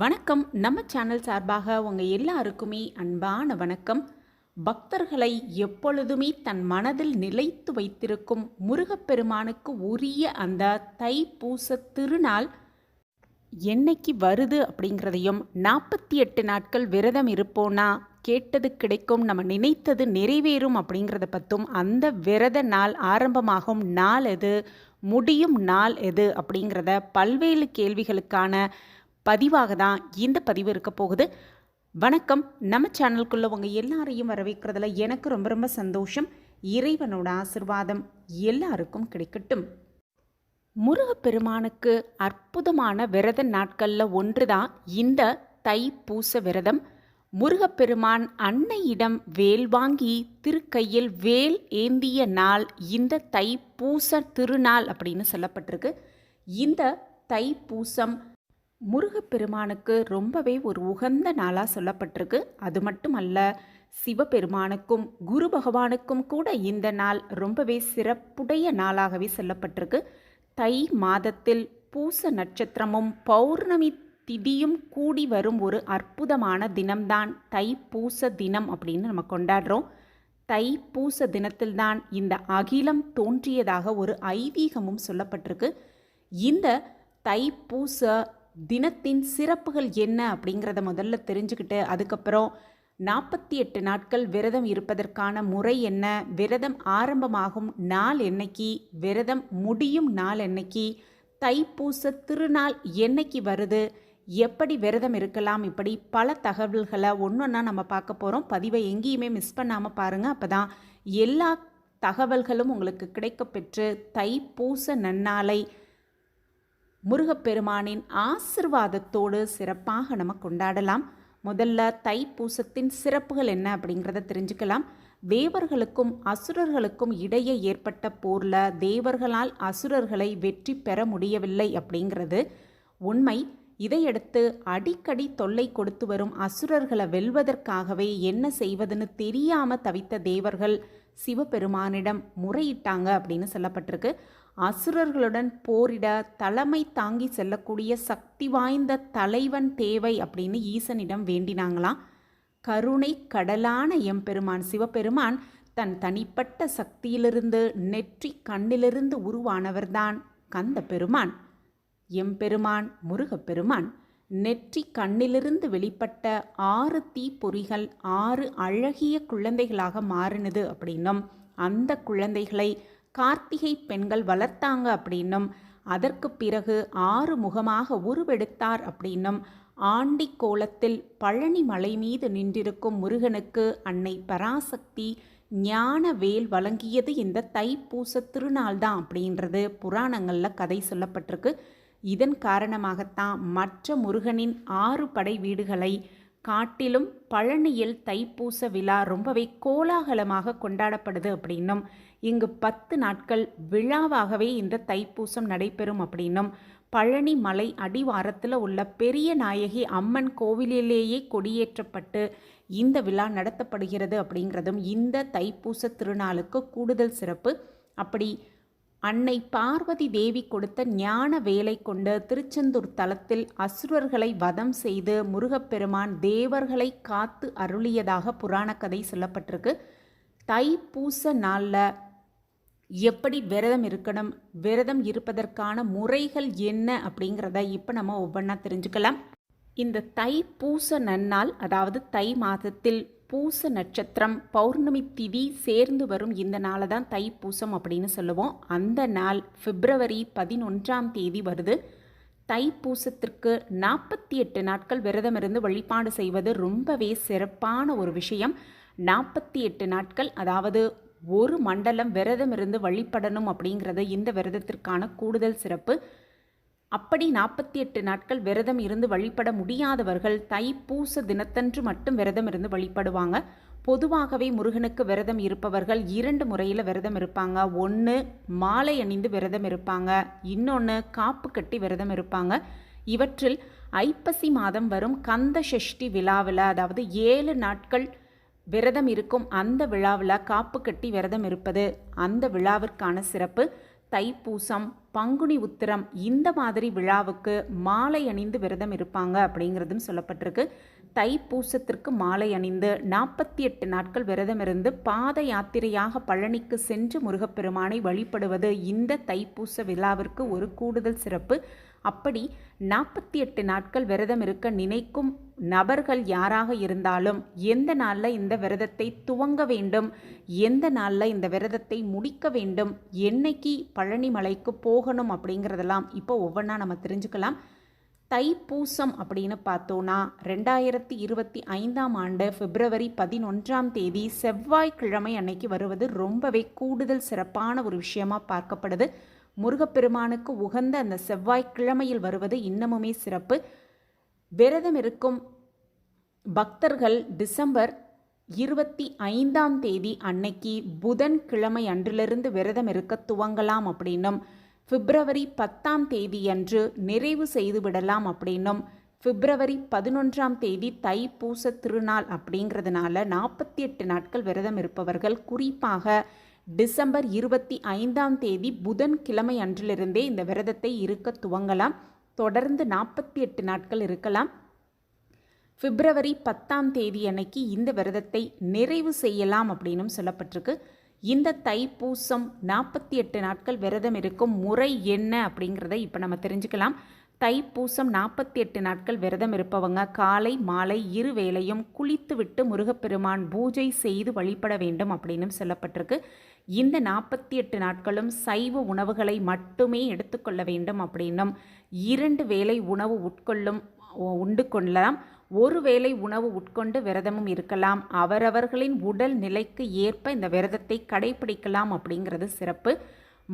வணக்கம். நம்ம சேனல் சார்பாக உங்கள் எல்லாருக்குமே அன்பான வணக்கம். பக்தர்களை எப்பொழுதுமே தன் மனதில் நிலைத்து வைத்திருக்கும் முருகப்பெருமானுக்கு உரிய அந்த தைப்பூச திருநாள் என்னைக்கு வருது அப்படிங்கிறதையும் நாற்பத்தி எட்டு நாட்கள் விரதம் இருப்போனா கேட்டது கிடைக்கும் நம்ம நினைத்தது நிறைவேறும் அப்படிங்கிறத பற்றும் அந்த விரத நாள் ஆரம்பமாகும் நாள் எது முடியும் நாள் எது அப்படிங்கிறத பல்வேறு கேள்விகளுக்கான பதிவாக தான் இந்த பதிவு இருக்க போகுது. வணக்கம். நம்ம சேனலுக்குள்ள உங்கள் எல்லாரையும் வரவேற்கிறதுல எனக்கு ரொம்ப ரொம்ப சந்தோஷம். இறைவனோட ஆசிர்வாதம் எல்லாருக்கும் கிடைக்கட்டும். முருகப்பெருமானுக்கு அற்புதமான விரத நாட்களில் ஒன்று தான் இந்த தை பூச விரதம். முருகப்பெருமான் அன்னையிடம் வேல் வாங்கி திருக்கையில் வேல் ஏந்திய நாள் இந்த தை பூச திருநாள் அப்படின்னு சொல்லப்பட்டிருக்கு. இந்த தைப்பூசம் முருகப்பெருமானுக்கு ரொம்பவே ஒரு உகந்த நாளாக சொல்லப்பட்டிருக்கு. அது மட்டுமல்ல சிவபெருமானுக்கும் குரு பகவானுக்கும் கூட இந்த நாள் ரொம்பவே சிறப்புடைய நாளாகவே சொல்லப்பட்டிருக்கு. தை மாதத்தில் பூச நட்சத்திரமும் பௌர்ணமி திதியும் கூடி வரும் ஒரு அற்புதமான தினம்தான் தை பூச தினம் அப்படின்னு நம்ம கொண்டாடுறோம். தை பூச தினத்தில்தான் இந்த அகிலம் தோன்றியதாக ஒரு ஐதீகமும் சொல்லப்பட்டிருக்கு. இந்த தைப்பூச தினத்தின் சிறப்புகள் என்ன அப்படிங்கிறத முதல்ல தெரிஞ்சுக்கிட்டு அதுக்கப்புறம் நாற்பத்தி எட்டு நாட்கள் விரதம் இருப்பதற்கான முறை என்ன? விரதம் ஆரம்பமாகும் நாள் என்னைக்கு? விரதம் முடியும் நாள் என்னைக்கு? தைப்பூச திருநாள் என்னைக்கு வருது? எப்படி விரதம் இருக்கலாம்? இப்படி பல தகவல்களை ஒன்றொன்னா நம்ம பார்க்க போகிறோம் பதிவை எங்கேயுமே மிஸ் பண்ணாமல் பாருங்கள் அப்போ தான் எல்லா தகவல்களும் உங்களுக்கு கிடைக்கப்பெற்று தைப்பூச நன்னாளை முருகப்பெருமானின் ஆசிர்வாதத்தோடு சிறப்பாக நம்ம கொண்டாடலாம். முதல்ல தைப்பூசத்தின் சிறப்புகள் என்ன அப்படிங்கிறத தெரிஞ்சுக்கலாம். தேவர்களுக்கும் அசுரர்களுக்கும் இடையே ஏற்பட்ட போரில் தேவர்களால் அசுரர்களை வெற்றி பெற முடியவில்லை அப்படிங்கிறது. உண்மை. இதையடுத்து அடிக்கடி தொல்லை கொடுத்து வரும் அசுரர்களை வெல்வதற்காகவே என்ன செய்வதுன்னு தெரியாமல் தவித்த தேவர்கள் சிவபெருமானிடம் முறையிட்டாங்க அப்படின்னு சொல்லப்பட்டிருக்கு. அசுரர்களுடன் போரிட தலைமை தாங்கி செல்லக்கூடிய சக்தி வாய்ந்த தலைவன் தேவை அப்படின்னு ஈசனிடம் வேண்டினாங்களாம். கருணை கடலான எம்பெருமான் சிவபெருமான் தன் தனிப்பட்ட சக்தியிலிருந்து நெற்றி கண்ணிலிருந்து உருவானவர்தான் கந்த பெருமான் எம்பெருமான் முருகப்பெருமான் நெற்றி கண்ணிலிருந்து வெளிப்பட்ட ஆறு தீப்பொறிகள் ஆறு அழகிய குழந்தைகளாக மாறினது அப்படின்னும் அந்த குழந்தைகளை கார்த்திகை பெண்கள் வளர்த்தாங்க அப்படின்னும் அதற்கு பிறகு ஆறு முகமாக உருவெடுத்தார் அப்படின்னும் ஆண்டி கோலத்தில் பழனி மலை மீது நின்றிருக்கும் முருகனுக்கு அன்னை பராசக்தி ஞான வேல் வழங்கியது இந்த தைப்பூச திருநாள் தான் அப்படின்றது புராணங்களில் கதை சொல்லப்பட்டிருக்கு. இதன் காரணமாகத்தான் மற்ற முருகனின் ஆறு படை வீடுகளை காட்டிலும் பழனியில் தைப்பூச விழா ரொம்பவே கோலாகலமாக கொண்டாடப்படுது அப்படின்னும் இங்கு பத்து நாட்கள் விழாவாகவே இந்த தைப்பூசம் நடைபெறும் அப்படின்னும் பழனி மலை அடிவாரத்தில் உள்ள பெரிய நாயகி அம்மன் கோவிலிலேயே கொடியேற்றப்பட்டு இந்த விழா நடத்தப்படுகிறது அப்படிங்கிறதும் இந்த தைப்பூச திருநாளுக்கு கூடுதல் சிறப்பு. அப்படி அன்னை பார்வதி தேவி கொடுத்த ஞான வேலை கொண்டு திருச்செந்தூர் தலத்தில் அசுரர்களை வதம் செய்து முருகப்பெருமான் தேவர்களை காத்து அருளியதாக புராண கதை சொல்லப்பட்டிருக்கு. தைப்பூச நாளில் எப்படி விரதம் இருக்கணும் விரதம் இருப்பதற்கான முறைகள் என்ன அப்படிங்கிறத இப்போ நம்ம ஒவ்வொன்றா தெரிஞ்சுக்கலாம். இந்த தை பூச நன்னால் அதாவது தை மாதத்தில் பூச நட்சத்திரம் பௌர்ணமி திதி சேர்ந்து வரும் இந்த நாளை தான் தைப்பூசம் அப்படின்னு சொல்லுவோம். அந்த நாள் பிப்ரவரி பதினொன்றாம் தேதி வருது. தைப்பூசத்திற்கு நாற்பத்தி எட்டு நாட்கள் விரதம் இருந்து வழிபாடு செய்வது ரொம்பவே சிறப்பான ஒரு விஷயம். நாற்பத்தி எட்டு நாட்கள் அதாவது ஒரு மண்டலம் விரதம் இருந்து வழிபடணும் அப்படிங்கிறது இந்த விரதத்திற்கான கூடுதல் சிறப்பு. அப்படி நாற்பத்தி எட்டு நாட்கள் விரதம் இருந்து வழிபட முடியாதவர்கள் தைப்பூச தினத்தன்று மட்டும் விரதம் இருந்து வழிபடுவாங்க. பொதுவாகவே முருகனுக்கு விரதம் இருப்பவர்கள் இரண்டு முறையில் விரதம் இருப்பாங்க. ஒன்று மாலை அணிந்து விரதம் இருப்பாங்க. இன்னொன்று காப்பு கட்டி விரதம் இருப்பாங்க. இவற்றில் ஐப்பசி மாதம் வரும் கந்த சஷ்டி விழாவில் அதாவது ஏழு நாட்கள் விரதம் இருக்கும் அந்த விழாவில் காப்பு கட்டி விரதம் இருப்பது. அந்த விழாவிற்கான சிறப்பு தைப்பூசம் பங்குனி உத்திரம் இந்த மாதிரி விழாவுக்கு மாலை அணிந்து விரதம் இருப்பாங்க அப்படிங்கிறதும் சொல்லப்பட்டிருக்கு. தைப்பூசத்திற்கு மாலை அணிந்து நாற்பத்தி எட்டு நாட்கள் விரதம் இருந்து பாத யாத்திரையாக பழனிக்கு சென்று முருகப்பெருமானை வழிபடுவது இந்த தைப்பூச விழாவிற்கு ஒரு கூடுதல் சிறப்பு. அப்படி நாற்பத்தி எட்டு நாட்கள் விரதம் இருக்க நினைக்கும் நபர்கள் யாராக இருந்தாலும் எந்த நாளில் இந்த விரதத்தை துவங்க வேண்டும் எந்த நாளில் இந்த விரதத்தை முடிக்க வேண்டும் என்னைக்கு பழனிமலைக்கு போகணும் அப்படிங்கிறதெல்லாம் இப்போ ஒவ்வொன்றா நம்ம தெரிஞ்சுக்கலாம். தைப்பூசம் அப்படின்னு பார்த்தோன்னா ரெண்டாயிரத்தி இருபத்தி ஐந்தாம் ஆண்டு பிப்ரவரி பதினொன்றாம் தேதி செவ்வாய்க்கிழமை அன்னைக்கு வருவது ரொம்பவே கூடுதல் சிறப்பான ஒரு விஷயமா பார்க்கப்படுது. முருகப்பெருமானுக்கு உகந்த அந்த செவ்வாய்க்கிழமையில் வருவது இன்னமுமே சிறப்பு. விரதம் இருக்கும் பக்தர்கள் டிசம்பர் இருபத்தி ஐந்தாம் தேதி அன்னைக்கு புதன்கிழமை அன்றிலிருந்து விரதம் இருக்க துவங்கலாம் அப்படின்னும் பிப்ரவரி பத்தாம் தேதி அன்று நிறைவு செய்து விடலாம் அப்படின்னும். பிப்ரவரி பதினொன்றாம் தேதி தை பூச திருநாள் அப்படிங்கிறதுனால நாற்பத்தி எட்டு நாட்கள் விரதம் இருப்பவர்கள் குறிப்பாக டிசம்பர் இருபத்தி ஐந்தாம் தேதி புதன்கிழமை அன்றிலிருந்தே இந்த விரதத்தை இருக்க துவங்கலாம். தொடர்ந்து நாற்பத்தி எட்டு நாட்கள் இருக்கலாம். பிப்ரவரி பத்தாம் தேதி அன்னைக்கு இந்த விரதத்தை நிறைவு செய்யலாம் அப்படின்னும் சொல்லப்பட்டிருக்கு. இந்த தைப்பூசம் நாற்பத்தி எட்டு நாட்கள் விரதம் இருக்கும் முறை என்ன அப்படிங்கிறத இப்போ நம்ம தெரிஞ்சுக்கலாம். தைப்பூசம் நாற்பத்தி எட்டு நாட்கள் விரதம் இருப்பவங்க காலை மாலை இரு வேளையும் குளித்துவிட்டு முருகப்பெருமான் பூஜை செய்து வழிபட வேண்டும் அப்படின்னும் சொல்லப்பட்டிருக்கு. இந்த நாற்பத்தி எட்டு நாட்களும் சைவ உணவுகளை மட்டுமே எடுத்துக்கொள்ள வேண்டும் அப்படின்னும் இரண்டு வேளை உணவு உட்கொள்ளும் உண்டு கொள்ளலாம் ஒருவேளை உணவு உட்கொண்டு விரதமும் இருக்கலாம். அவரவர்களின் உடல் நிலைக்கு ஏற்ப இந்த விரதத்தை கடைபிடிக்கலாம் அப்படிங்கிறது சிறப்பு.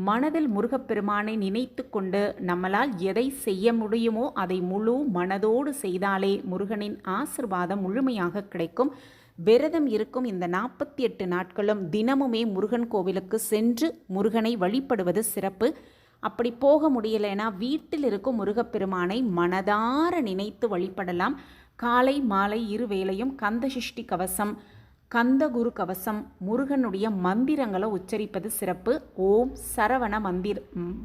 மனதில் முருகப்பெருமானை நினைத்து கொண்டு நம்மளால் எதை செய்ய முடியுமோ அதை முழு மனதோடு செய்தாலே முருகனின் ஆசிர்வாதம் முழுமையாக கிடைக்கும். விரதம் இருக்கும் இந்த நாற்பத்தி எட்டு நாட்களும் தினமுமே முருகன் கோவிலுக்கு சென்று முருகனை வழிபடுவது சிறப்பு. அப்படி போக முடியலைன்னா வீட்டில் இருக்கும் முருகப்பெருமானை மனதார நினைத்து வழிபடலாம். காலை மாலை இரு வேளையும் கந்தசிஷ்டி கவசம் கந்த குரு கவசம் முருகனுடைய மந்திரங்களை உச்சரிப்பது சிறப்பு. ஓம் சரவண மந்திர்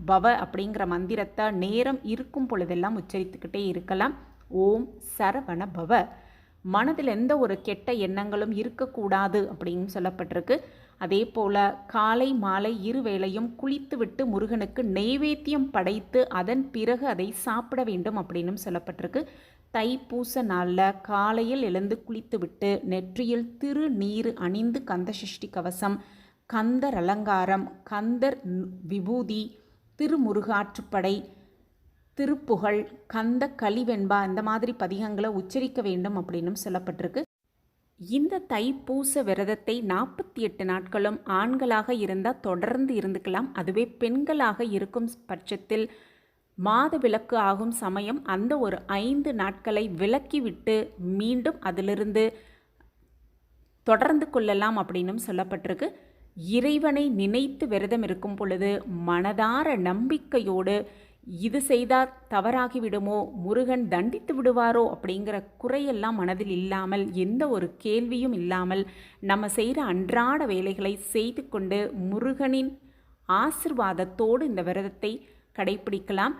பவ அப்படிங்கிற மந்திரத்தை நேரம் இருக்கும் பொழுதெல்லாம் உச்சரித்துக்கிட்டே இருக்கலாம். ஓம் சரவண பவ. மனதில் எந்த ஒரு கெட்ட எண்ணங்களும் இருக்கக்கூடாது அப்படின்னு சொல்லப்பட்டிருக்கு. அதே போல் காலை மாலை இருவேளையும் குளித்துவிட்டு முருகனுக்கு நெய்வேத்தியம் படைத்து அதன் பிறகு அதை சாப்பிட வேண்டும் அப்படின்னும் சொல்லப்பட்டிருக்கு. தைப்பூச நாளில் காலையில் எழுந்து குளித்துவிட்டு நெற்றியில் திரு நீர் அணிந்து கந்தசஷ்டி கவசம் கந்தர் அலங்காரம் கந்தர் விபூதி திருமுருகாற்றுப்படை திருப்புகழ் கந்த கலிவெண்பா இந்த மாதிரி பதிகங்களை உச்சரிக்க வேண்டும் அப்படின்னும் சொல்லப்பட்டிருக்கு. இந்த தைப்பூச விரதத்தை நாற்பத்தி எட்டு நாட்களும் ஆண்களாக இருந்தால் தொடர்ந்து இருந்துக்கலாம். அதுவே பெண்களாக இருக்கும் பட்சத்தில் மாத விளக்கு ஆகும் சமயம் அந்த ஒரு ஐந்து நாட்களை விலக்கிவிட்டு மீண்டும் அதிலிருந்து தொடர்ந்து கொள்ளலாம் அப்படின்னும் சொல்லப்பட்டிருக்கு. இறைவனை நினைத்து விரதம் இருக்கும் பொழுது மனதார நம்பிக்கையோடு இது செய்தால் தவறாகிவிடுமோ முருகன் தண்டித்து விடுவாரோ? அப்படிங்கிற குறையெல்லாம் மனதில் இல்லாமல் எந்த ஒரு கேள்வியும் இல்லாமல் நம்ம செய்கிற அன்றாட வேலைகளை செய்து கொண்டு முருகனின் ஆசிர்வாதத்தோடு இந்த விரதத்தை கடைபிடிக்கலாம்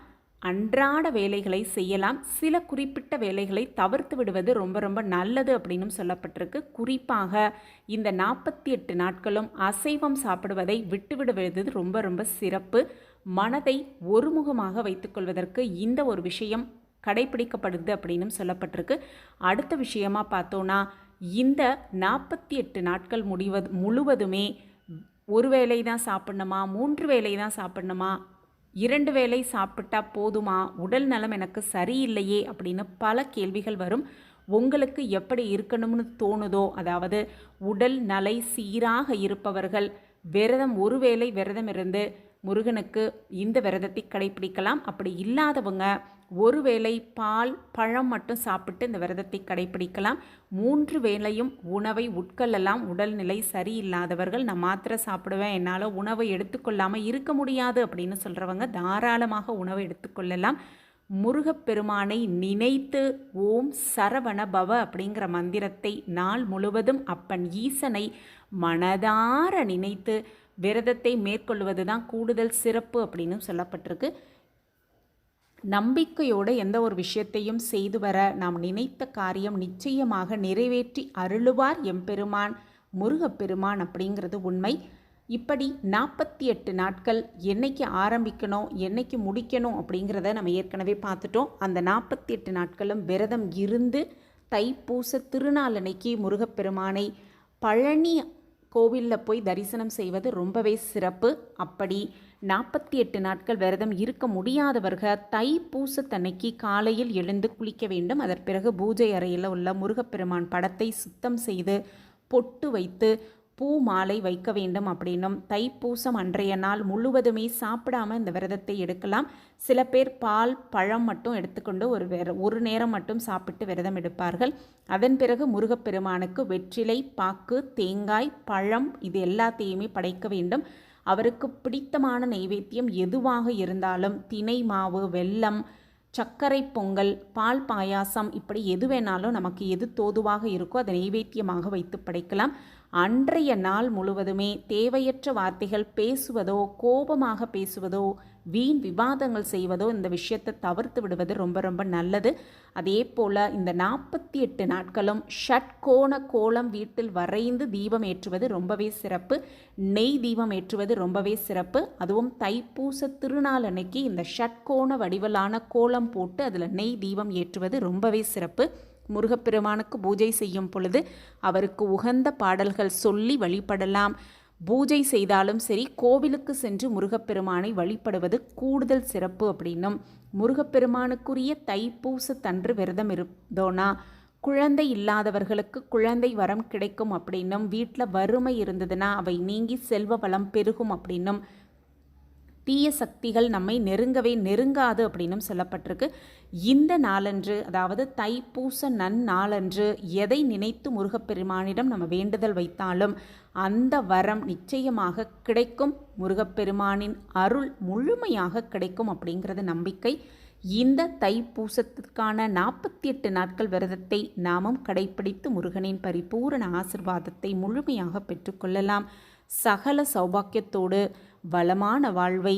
அன்றாட வேலைகளை செய்யலாம். சில குறிப்பிட்ட வேலைகளை தவிர்த்து விடுவது ரொம்ப ரொம்ப நல்லது அப்படின்னு சொல்லப்பட்டிருக்கு. குறிப்பாக இந்த நாற்பத்தி எட்டு நாட்களும் அசைவம் சாப்பிடுவதை விட்டுவிடுவது ரொம்ப ரொம்ப சிறப்பு. மனதை ஒருமுகமாக வைத்துக்கொள்வதற்கு இந்த ஒரு விஷயம் கடைபிடிக்கப்படுது அப்படின்னு சொல்லப்பட்டிருக்கு. அடுத்த விஷயமா பார்த்தோன்னா இந்த நாற்பத்தி எட்டு நாட்கள் முடிவது முழுவதுமே ஒரு வேலை தான் சாப்பிட்ணுமா மூன்று வேலை தான் சாப்பிட்ணுமா இரண்டு வேளை சாப்பிட்டா போதுமா? உடல் நலம் எனக்கு சரியில்லையே அப்படின்னு பல கேள்விகள் வரும். உங்களுக்கு எப்படி இருக்கணும்னு தோணுதோ அதாவது உடல் நலை சீராக இருப்பவர்கள் விரதம் ஒருவேளை விரதம் இருந்து முருகனுக்கு இந்த விரதத்தை கடைபிடிக்கலாம் அப்படி இல்லாதவங்க ஒருவேளை பால் பழம் மட்டும் சாப்பிட்டு இந்த விரதத்தை கடைபிடிக்கலாம் மூன்று வேளையும் உணவை உட்கொள்ளலாம். உடல்நிலை சரியில்லாதவர்கள் நான் மாத்திரை சாப்பிடுவேன் என்னால் உணவை எடுத்துக்கொள்ளாமல் இருக்க முடியாது அப்படின்னு சொல்கிறவங்க தாராளமாக உணவை எடுத்துக்கொள்ளலாம். முருகப்பெருமானை நினைத்து ஓம் சரவண பவ அப்படிங்கிற மந்திரத்தை நாள் முழுவதும் அப்பன் ஈசனை மனதார நினைத்து விரதத்தை மேற்கொள்வது தான் கூடுதல் சிறப்பு அப்படின்னு சொல்லப்பட்டிருக்கு. நம்பிக்கையோடு எந்த ஒரு விஷயத்தையும் செய்து வர நாம் நினைத்த காரியம் நிச்சயமாக நிறைவேற்றி அருளுவார் எம்பெருமான் முருகப்பெருமான் அப்படிங்கிறது உண்மை. இப்படி நாற்பத்தி எட்டு நாட்கள் என்னைக்கு ஆரம்பிக்கணும் என்னைக்கு முடிக்கணும் அப்படிங்கிறத நம்ம ஏற்கனவே பார்த்துட்டோம். அந்த நாற்பத்தி எட்டு நாட்களும் விரதம் இருந்து தைப்பூச திருநாள் அன்னைக்கு முருகப்பெருமானை பழனி கோவிலில் போய் தரிசனம் செய்வது ரொம்பவே சிறப்பு. அப்படி நாற்பத்தி எட்டு நாட்கள் விரதம் இருக்க முடியாதவர்கள் தை பூசத்தன்னைக்கு காலையில் எழுந்து குளிக்க வேண்டும். அதன் பிறகு பூஜை அறையில் உள்ள முருகப்பெருமான் படத்தை சுத்தம் செய்து பொட்டு வைத்து பூ மாலை வைக்க வேண்டும் அப்படின்னும் தைப்பூசம் அன்றைய நாள் முழுவதுமே சாப்பிடாம இந்த விரதத்தை எடுக்கலாம். சில பேர் பால் பழம் மட்டும் எடுத்துக்கொண்டு ஒரு வேற ஒரு நேரம் மட்டும் சாப்பிட்டு விரதம் எடுப்பார்கள். அதன் பிறகு முருகப்பெருமானுக்கு வெற்றிலை பாக்கு தேங்காய் பழம் இது எல்லாத்தையுமே படைக்க வேண்டும். அவருக்கு பிடித்தமான நைவேத்தியம் எதுவாக இருந்தாலும் தினை மாவு வெல்லம் சர்க்கரை பொங்கல் பால் பாயாசம் இப்படி எது வேணாலும் நமக்கு எது தோதுவாக இருக்கோ அதை நைவேத்தியமாக வைத்து படைக்கலாம். அன்றைய நாள் முழுவதுமே தேவையற்ற வார்த்தைகள் பேசுவதோ கோபமாக பேசுவதோ வீண் விவாதங்கள் செய்வதோ இந்த விஷயத்தை தவிர்த்து விடுவது ரொம்ப ரொம்ப நல்லது. அதே போல் இந்த நாற்பத்தி எட்டு நாட்களும் ஷட்கோண கோலம் வீட்டில் வரைந்து தீபம் ஏற்றுவது ரொம்பவே சிறப்பு. நெய் தீபம் ஏற்றுவது ரொம்பவே சிறப்பு. அதுவும் தைப்பூச திருநாள் அன்னைக்கு இந்த ஷட்கோண வடிவிலான கோலம் போட்டு அதில் நெய் தீபம் ஏற்றுவது ரொம்பவே சிறப்பு. முருகப்பெருமானுக்கு பூஜை செய்யும் பொழுது அவருக்கு உகந்த பாடல்கள் சொல்லி வழிபடலாம். பூஜை செய்தாலும் சரி கோவிலுக்கு சென்று முருகப்பெருமானை வழிபடுவது கூடுதல் சிறப்பு அப்படின்னும். முருகப்பெருமானுக்குரிய தைப்பூச தன்று விரதம் இருந்தோனா குழந்தை இல்லாதவர்களுக்கு குழந்தை வரம் கிடைக்கும் அப்படின்னும் வீட்டில் வறுமை இருந்ததுன்னா அவை நீங்கி செல்வ வளம் பெருகும் அப்படின்னும். தீய சக்திகள் நம்மை நெருங்கவே நெருங்காது அப்படின்னும் சொல்லப்பட்டிருக்கு. இந்த நாளன்று அதாவது தைப்பூச நன்னாளன்று எதை நினைத்து முருகப்பெருமானிடம் நம்ம வேண்டுதல் வைத்தாலும் அந்த வரம் நிச்சயமாக கிடைக்கும். முருகப்பெருமானின் அருள் முழுமையாக கிடைக்கும் அப்படிங்கிறது நம்பிக்கை. இந்த தைப்பூசத்திற்கான நாற்பத்தி எட்டு நாட்கள் விரதத்தை நாமும் கடைபிடித்து முருகனின் பரிபூரண ஆசிர்வாதத்தை முழுமையாக பெற்றுக்கொள்ளலாம். சகல சௌபாக்கியத்தோடு வளமான வாழ்வை